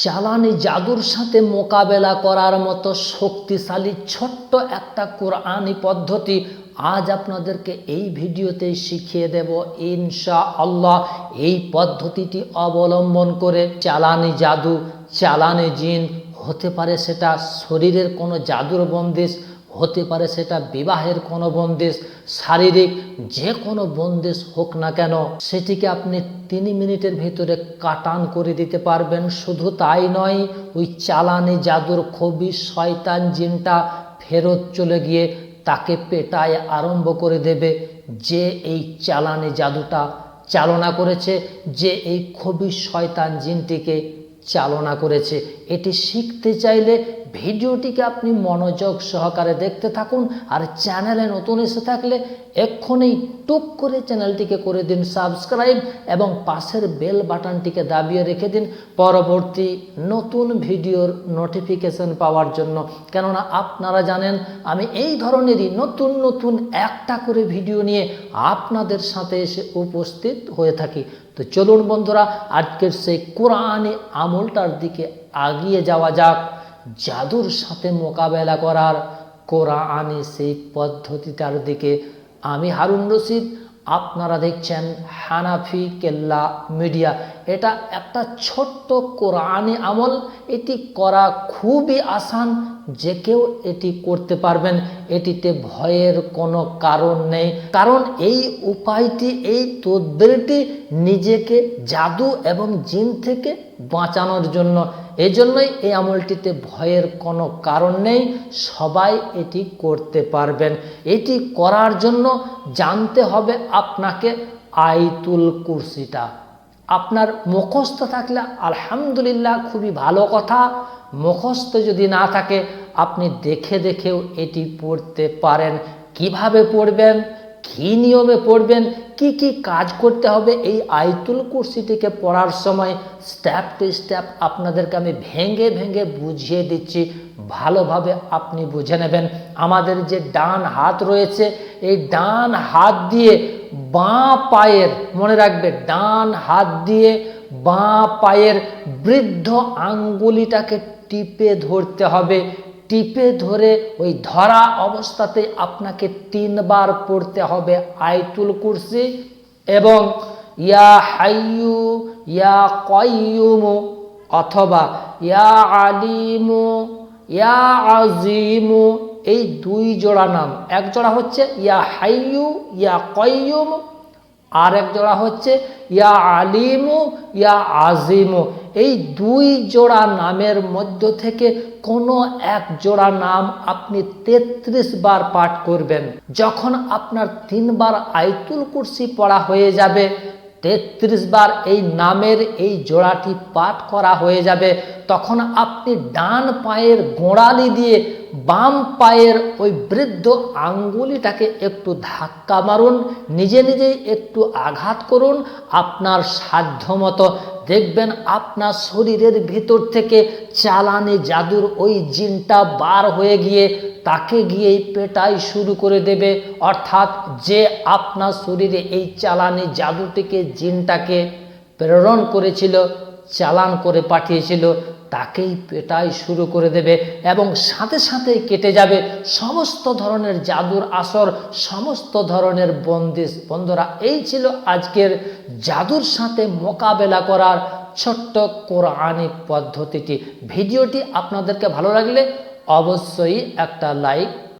চালানি জাদুর সাথে মোকাবেলা করার মতো শক্তিশালী ছোট্ট একটা কোরআনি পদ্ধতি আজ আপনাদেরকে এই ভিডিওতে শিখিয়ে দেব ইনশা আল্লাহ এই পদ্ধতিটি অবলম্বন করে চালানি জাদু, চালানি জিন হতে পারে সেটা শরীরের কোনো জাদুর বন্দিশ হতে পারে সেটা বিবাহের কোনো বন্দিশ, শারীরিক যে কোনো বন্দিশ হোক না কেন, সেটিকে আপনি তিন মিনিটের ভিতরে কাটান করে দিতে পারবেন। শুধু তাই নয়, ওই চালানি জাদুর খুবই শয়তান জিনটা ফেরত চলে গিয়ে তাকে পেটায় আরম্ভ করে দেবে। যে এই চালানি জাদুটা চালনা করেছে, যে এই খুবই শয়তান জিনটিকে চালনা করেছে। এটি শিখতে চাইলে ভিডিওটিকে আপনি মনোযোগ সহকারে দেখতে থাকুন আর চ্যানেলে নতুন এসে থাকলে এক্ষুনি টুক করে চ্যানেলটিকে করে দিন সাবস্ক্রাইব এবং পাশের বেল বাটনটিকে দাবিয়ে রেখে দিন পরবর্তী নতুন ভিডিওর নোটিফিকেশন পাওয়ার জন্য। কেননা আপনারা জানেন, আমি এই ধরনেরই নতুন নতুন একটা করে ভিডিও নিয়ে আপনাদের সাথে এসে উপস্থিত হয়ে থাকি। তো চলুন বন্ধুরা, আজকের সেই কোরআনে আমলটার দিকে আগিয়ে যাওয়া যাক। জাদুর সাথে মোকাবেলা করার কোরআনে সেই পদ্ধতিটার দিকে আমি হারুন রশিদ, আপনারা দেখছেন হানাফি কেল্লা মিডিয়া। এটা একটা ছোট্ট কোরআনি আমল। এটি করা খুবই আসান, যে কেউ এটি করতে পারবেন। এটিতে ভয়ের কোনো কারণ নেই। কারণ এই উপায়টি, এই তদবিরটি নিজেকে জাদু এবং জিন থেকে বাঁচানোর জন্য। এই জন্যই এই আমলটিতে ভয়ের কোনো কারণ নেই। সবাই এটি করতে পারবেন। এটি করার জন্য জানতে হবে আপনাকে আইতুল কুরসিটা। আপনার মুখস্থ থাকলে আলহামদুলিল্লাহ খুবই ভালো কথা। মুখস্থ যদি না থাকে, আপনি দেখে দেখেও এটি পড়তে পারেন। কীভাবে পড়বেন? কী নিয়মে পড়বেন? কি কি কাজ করতে হবে? এই আইতুল কুরসিটিকে পড়ার সময় স্টেপ টু স্টেপ আপনাদেরকে আমি ভেঙে ভেঙে বুঝিয়ে দিচ্ছি। ভালোভাবে আপনি বুঝে নেবেন। আমাদের যে ডান হাত রয়েছে, এই ডান হাত দিয়ে বাঁ পায়ের, মনে রাখবে, ডান হাত দিয়ে বাঁ পায়ের বৃদ্ধ আঙ্গুলিটাকে টিপে ধরতে হবে। টিপে ধরে ওই ধরা অবস্থাতে আপনাকে তিনবার পড়তে হবে আয়তুল কুরসি এবং ইয়া হাইয়ু, ইয়া কয়ুমু অথবা ইয়া আলিমু, ইয়া আজিমু এই দুই জোড়া নাম। এক জোড়া হচ্ছে ইয়া হাইয়ু, ইয়া কয়ুম আর এক জোড়া হচ্ছে ইয়া আলিমু, ইয়া আজিমু। এই দুই জোড়া নামের মধ্য থেকে কোনো এক জোড়া নাম আপনি তেত্রিশ বার পাঠ করবেন। যখন আপনার তিনবার আইতুল কুরসি পড়া হয়ে যাবে তেত্রিশ বার এই নামের এই জোড়াটি পাঠ করা হয়ে যাবে। তখন আপনি ডান পায়ের গোড়ালি দিয়ে বাম পায়ের ওই বৃদ্ধ আঙ্গুলিটাকে একটু ধাক্কা মারুন, নিজে নিজেই একটু আঘাত করুন আপনার সাধ্যমতো। দেখবেন আপনার শরীরের ভিতর থেকে চালানি জাদুর ওই জিনটা বার হয়ে গিয়ে তাকে গিয়েই পেটাই শুরু করে দেবে। অর্থাৎ যে আপনার শরীরে এই চালানি জাদুটিকে, জিনটাকে প্রেরণ করেছিল, চালান করে পাঠিয়েছিল, তাকেই পেটাই শুরু করে দেবে এবং সাথে সাথে কেটে যাবে সমস্ত ধরনের জাদুর আসর, সমস্ত ধরনের বন্দিশ। বন্ধুরা, এই ছিল আজকের জাদুর সাথে মোকাবেলা করার ছোট্ট কোরআনি পদ্ধতিটি। ভিডিওটি আপনাদেরকে ভালো লাগলে অবশ্যই একটা লাইক